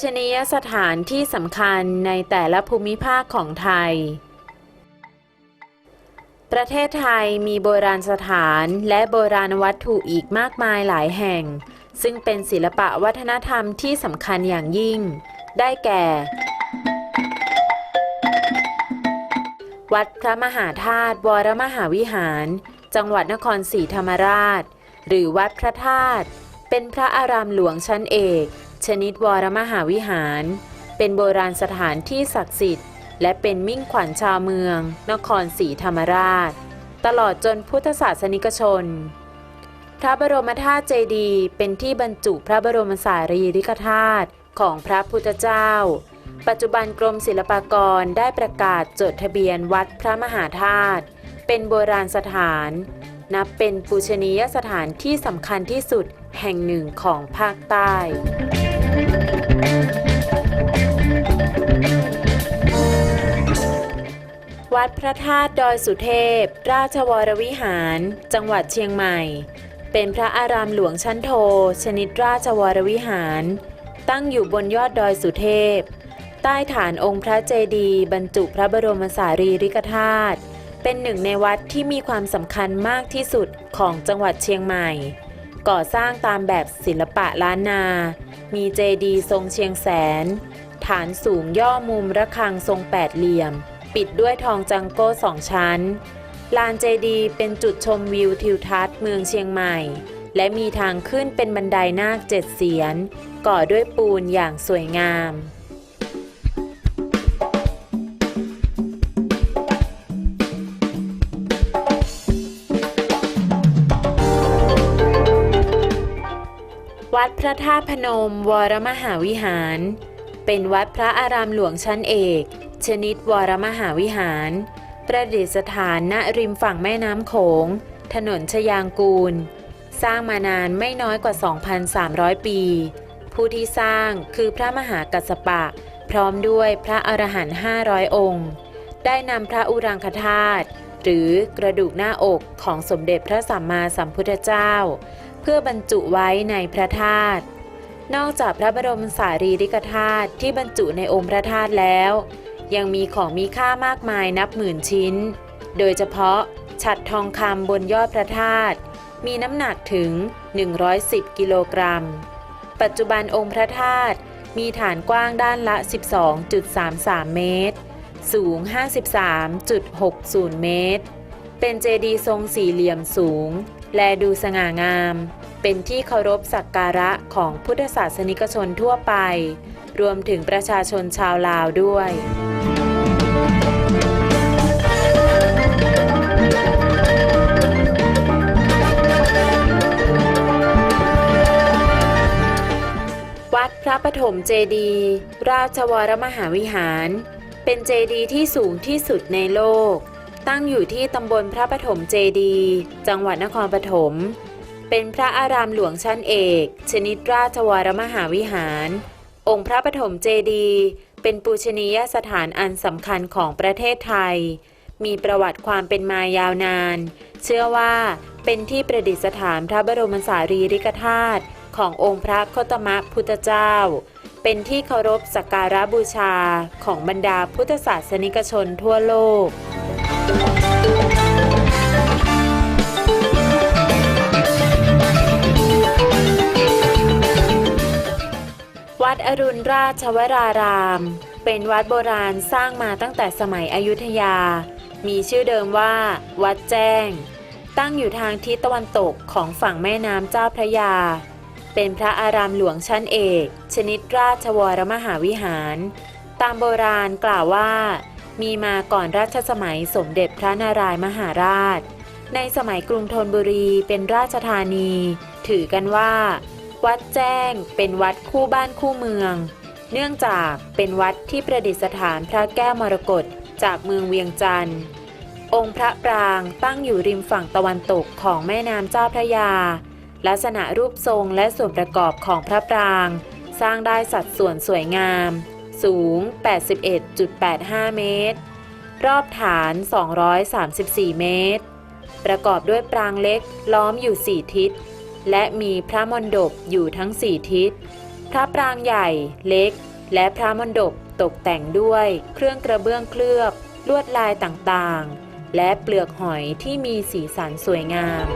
ชนียสถานที่สำคัญในแต่ละภูมิภาคของไทย ประเทศไทยมีโบราณสถานและโบราณวัตถุอีกมากมายหลายแห่ง ซึ่งเป็นศิลปะวัฒนธรรมที่สำคัญอย่างยิ่ง ได้แก่ วัดพระมหาธาตุวรมหาวิหาร จังหวัดนครศรีธรรมราช หรือวัดพระธาตุเป็นพระอารามหลวงชั้นเอก ชนิดวรมหาวิหาร เป็นโบราณสถานที่ศักดิ์สิทธิ์ และเป็นมิ่งขวัญชาวเมือง นครศรีธรรมราช ตลอดจนพุทธศาสนิกชน พระบรมธาตุเจดีย์เป็นที่บรรจุพระบรมสารีริกธาตุของพระพุทธเจ้า ปัจจุบันกรมศิลปากรได้ประกาศจดทะเบียนวัดพระมหาธาตุเป็นโบราณสถาน นับเป็นปูชนียสถานที่สำคัญที่สุดแห่งหนึ่งของภาคใต้ วัดพระธาตุดอยสุเทพ ราชวรวิหาร จังหวัดเชียงใหม่ เป็นพระอารามหลวงชั้นโท ชนิดราชวรวิหาร ตั้งอยู่บนยอดดอยสุเทพ ใต้ฐานองค์พระเจดีย์บรรจุพระบรมสารีริกธาตุเป็นหนึ่งในวัดที่มีความสำคัญมากที่สุดของจังหวัดเชียงใหม่ ก่อสร้างตามแบบศิลปะล้านนา มีเจดีย์ทรงเชียงแสน ฐานสูงย่อมุมระฆังทรงแปดเหลี่ยม ปิดด้วยทองจังโก้สองชั้น ลานเจดีเป็นจุดชมวิวทิวทัศน์เมืองเชียงใหม่ และมีทางขึ้นเป็นบันไดนาคเจ็ดเสียน ก่อด้วยปูนอย่างสวยงามวัดพระธาตุพนมวรมหาวิหาร เป็นวัดพระอารามหลวงชั้นเอก ชนิดวรมหาวิหาร ประดิษฐานณริมฝั่งแม่น้ำโขง ถนนชยางกูล สร้างมานานไม่น้อยกว่า 2,300 ปี ผู้ที่สร้างคือพระมหากัสสปะ พร้อมด้วยพระอรหันต์500 องค์ ได้นำพระอุรังคธาตุหรือกระดูกหน้าอกของสมเด็จพระสัมมาสัมพุทธเจ้า เพื่อบรรจุไว้ในพระธาตุ นอกจากพระบรมสารีริกธาตุที่บรรจุในองค์พระธาตุแล้ว ยังมีของมีค่ามากมายนับหมื่นชิ้น โดยเฉพาะฉัดทองคำบนยอดพระธาตุมีน้ำหนักถึง 110 กิโลกรัม ปัจจุบันองค์พระธาตุมีฐานกว้างด้านละ 12.33 เมตร สูง 53.60 เมตร เป็นเจดีย์ทรงสี่เหลี่ยมสูง และดูสง่างาม เป็นที่เคารพสักการะของพุทธศาสนิกชนทั่วไป รวมถึงประชาชนชาวลาวด้วยวัดพระปฐมเจดีย์ราชวรมหาวิหาร เป็นเจดีย์ที่สูงที่สุดในโลก ตั้งอยู่ที่ตำบลพระปฐมเจดี จังหวัดนครปฐม เป็นพระอารามหลวงชั้นเอก ชนิดราชวรมหาวิหาร องค์พระปฐมเจดี เป็นปูชนียสถานอันสำคัญของประเทศไทย มีประวัติความเป็นมายาวนาน เชื่อว่าเป็นที่ประดิษฐานพระบรมสารีริกธาตุขององค์พระโคตมะพุทธเจ้า เป็นที่เคารพสักการะบูชาของบรรดาพุทธศาสนิกชนทั่วโลก วัดอรุณราชวราราม เป็นวัดโบราณสร้างมาตั้งแต่สมัยอยุธยา มีชื่อเดิมว่า วัดแจ้ง ตั้งอยู่ทางทิศตะวันตกของฝั่งแม่น้ำเจ้าพระยา เป็นพระอารามหลวงชั้นเอก ชนิดราชวรมหาวิหาร ตามโบราณกล่าวว่า มีมาก่อนรัชสมัยสมเด็จพระนารายมหาราช ในสมัยกรุงธนบุรีเป็นราชธานี ถือกันว่า วัดแจ้งเป็นวัดคู่บ้านคู่เมือง เนื่องจากเป็นวัดที่ประดิษฐานพระแก้วมรกตจากเมืองเวียงจันทร์ องค์พระปรางตั้งอยู่ริมฝั่งตะวันตกของแม่น้ำเจ้าพระยา ลักษณะรูปทรงและส่วนประกอบของพระปราง สร้างได้สัดส่วนสวยงาม สูง 81.85 เมตร รอบฐาน 234 เมตร ประกอบด้วยปรางเล็กล้อมอยู่ 4 ทิศ และมีพระมณฑปอยู่ทั้ง 4 ทิศ พระปรางใหญ่เล็ก และพระมณฑปตกแต่งด้วยเครื่องกระเบื้องเคลือบ ลวดลายต่างๆ และเปลือกหอยที่มีสีสันสวยงาม